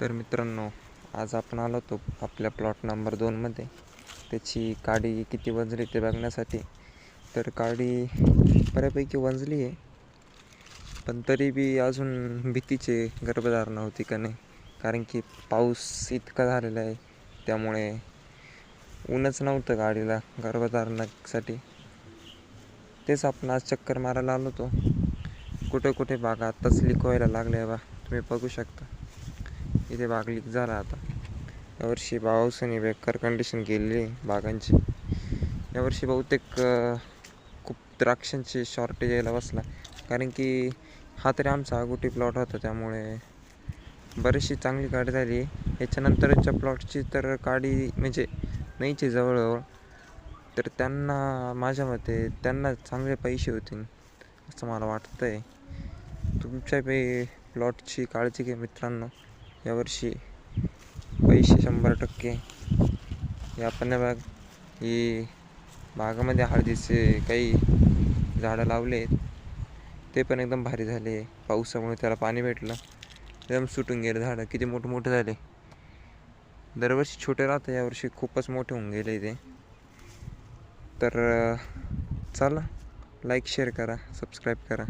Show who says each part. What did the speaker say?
Speaker 1: तर मित्रांनो आज आपण आलो होतो आपल्या प्लॉट नंबर दोनमध्ये त्याची काडी किती वंजली ते बघण्यासाठी. तर काडी बऱ्यापैकी वंजली आहे पण तरी बी अजून भीतीचे गर्भधारणा होती का नाही? कारण की पाऊस इतका झालेला आहे त्यामुळे ऊनच नव्हतं गाडीला गर्भधारणासाठी. तेच आपण आज चक्कर मारायला आलो होतो. कुठे कुठे बागा आत्ताच लीक व्हायला लागल्या बा तुम्ही बघू शकता. इथे बाग लीक झाला आता. यावर्षी पावसाने बेकार कंडिशन केलेली आहे बागांची. यावर्षी बहुतेक खूप द्राक्षांची शॉर्टेज यायला बसला. कारण की हा तरी आमचा आगोटी प्लॉट होता त्यामुळे बरीचशी चांगली काडी झाली याच्यानंतरच्या प्लॉटची तर काडी म्हणजे नाहीची जवळजवळ. तर त्यांना माझ्या मते त्यांना चांगले पैसे होतील असं मला वाटतं आहे तुमच्या पे प्लॉटची काळजी घ्या मित्रांनो. यावर्षी पैसे शंभर टक्के. या पण ही बागामध्ये हळदीचे काही झाडं लावले आहेत. ते पण एकदम भारी झाले. पावसामुळे त्याला पाणी भेटलं. एकदम सुटून गेले झाडं. किती मोठे मोठे झाले. दरवर्षी छोटे राहतं. यावर्षी खूपच मोठे होऊन गेले ते. तर चला. लाईक शेअर करा. सबस्क्राईब करा.